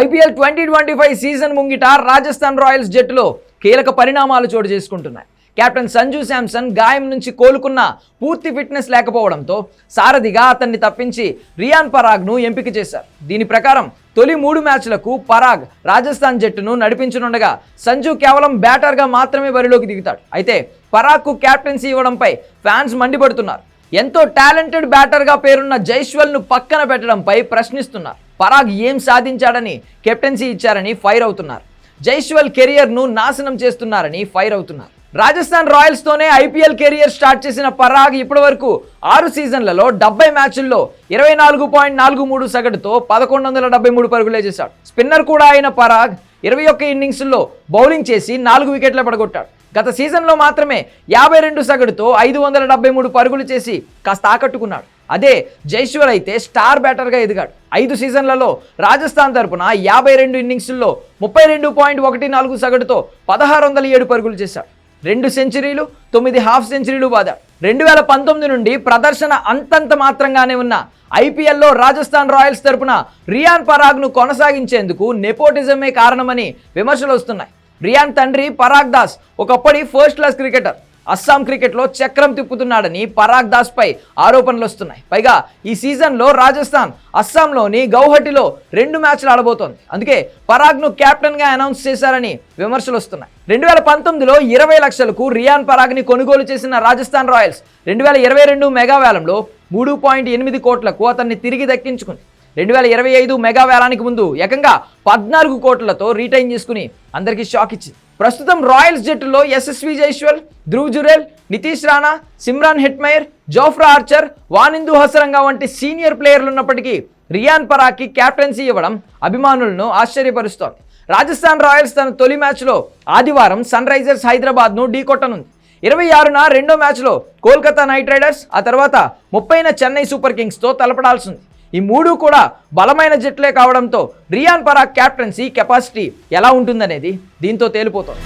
IPL twenty twenty five season ముంగిట Rajasthan Royals జట్టులో కీలక పరిణామాలు చోటు చేసుకుంటున్నాయి. కెప్టెన్ సంజు శాంసన్ గాయం నుంచి కోలుకున్న పూర్తి ఫిట్నెస్ లేకపోవడంతో సారథిగా అతన్ని తప్పించి రియాన్ పరాగ్ను ఎంపిక చేశారు. దీని ప్రకారం తొలి మూడు మ్యాచ్లకు పరాగ్ రాజస్థాన్ జట్టును నడిపించనుండగా సంజు కేవలం బ్యాటర్గా మాత్రమే బరిలోకి దిగుతాడు. అయితే పరాగ్కు కెప్టెన్సీ ఇవ్వడంపై ఫ్యాన్స్ మండిపడుతున్నారు. ఎంతో టాలెంటెడ్ బ్యాటర్గా పేరున్న జైస్వల్ను పక్కన పెట్టడంపై ప్రశ్నిస్తున్నారు. పరాగ్ ఏం సాధించాడని కెప్టెన్సీ ఇచ్చారని ఫైర్ అవుతున్నారు. జైస్వల్ కెరియర్ను నాశనం చేస్తున్నారని ఫైర్ అవుతున్నారు. రాజస్థాన్ రాయల్స్తోనే ఐపీఎల్ కెరియర్ స్టార్ట్ చేసిన పరాగ్ ఇప్పటివరకు ఆరు సీజన్లలో డెబ్బై మ్యాచ్ల్లో ఇరవై నాలుగు పాయింట్ నాలుగు మూడు సగటుతో పదకొండు వందల డెబ్బై మూడు పరుగులే చేశాడు. స్పిన్నర్ కూడా అయిన పరాగ్ ఇరవై ఒక్క ఇన్నింగ్స్లో బౌలింగ్ చేసి నాలుగు వికెట్లు పడగొట్టాడు. గత సీజన్లో మాత్రమే యాభై రెండు సగటుతో ఐదు వందల డెబ్బై మూడు పరుగులు చేసి కాస్త ఆకట్టుకున్నాడు. అదే జైశ్వర్ అయితే స్టార్ బ్యాటర్గా ఎదిగాడు. ఐదు సీజన్లలో రాజస్థాన్ తరపున యాభై రెండు ఇన్నింగ్స్ల్లో ముప్పై రెండు పాయింట్ ఒకటి నాలుగు సగటుతో పదహారు వందల ఏడు పరుగులు చేశాడు. రెండు సెంచరీలు తొమ్మిది హాఫ్ సెంచరీలు బాదాడు రెండు వేల పంతొమ్మిది నుండి ప్రదర్శన అంతంత మాత్రంగానే ఉన్న ఐపీఎల్లో రాజస్థాన్ రాయల్స్ తరపున రియాన్ పరాగ్ను కొనసాగించేందుకు నెపోటిజమే కారణమని విమర్శలు వస్తున్నాయి. రియాన్ తండ్రి పరాగ్ దాస్ ఒకప్పటి ఫస్ట్ క్లాస్ క్రికెటర్. అస్సాం క్రికెట్లో చక్రం తిప్పుతున్నాడని పరాగ్ దాస్పై ఆరోపణలు వస్తున్నాయి. పైగా ఈ సీజన్లో రాజస్థాన్ అస్సాంలోని గౌహటిలో రెండు మ్యాచ్లు ఆడబోతోంది. అందుకే పరాగ్ను కెప్టెన్గా అనౌన్స్ చేశారని విమర్శలు వస్తున్నాయి. రెండు వేల పంతొమ్మిదిలో ఇరవై లక్షలకు రియాన్ పరాగ్ని కొనుగోలు చేసిన రాజస్థాన్ రాయల్స్ రెండు వేల ఇరవై రెండు మెగావేలంలో మూడు పాయింట్ ఎనిమిది కోట్లకు అతన్ని తిరిగి దక్కించుకుంది. రెండు వేల ఇరవై ఐదు మెగా వేలానికి ముందు ఏకంగా పద్నాలుగు కోట్లతో రీటైన్ చేసుకుని అందరికీ షాక్ ఇచ్చింది. ప్రస్తుతం రాయల్స్ జట్టులో Yashasvi Jaiswal Dhruv Jurel Nitish Rana Shimron Hetmyer Jofra Archer Wanindu Hasaranga వంటి సీనియర్ ప్లేయర్లు ఉన్నప్పటికీ రియాన్ పరాకి కెప్టెన్సీ ఇవ్వడం అభిమానులను ఆశ్చర్యపరుస్తోంది. రాజస్థాన్ రాయల్స్ తన తొలి మ్యాచ్లో ఆదివారం సన్ రైజర్స్ హైదరాబాద్ను ఢీకొట్టనుంది. ఇరవై ఆరున రెండో మ్యాచ్లో కోల్కతా నైట్ రైడర్స్ ఆ తర్వాత ముప్పైన చెన్నై సూపర్ కింగ్స్తో తలపడాల్సింది. ఈ మూడు కూడా బలమైన జట్లే కావడంతో రియాన్ పరాగ్ కెప్టెన్సీ కెపాసిటీ ఎలా ఉంటుందనేది దీంతో తేలిపోతుంది.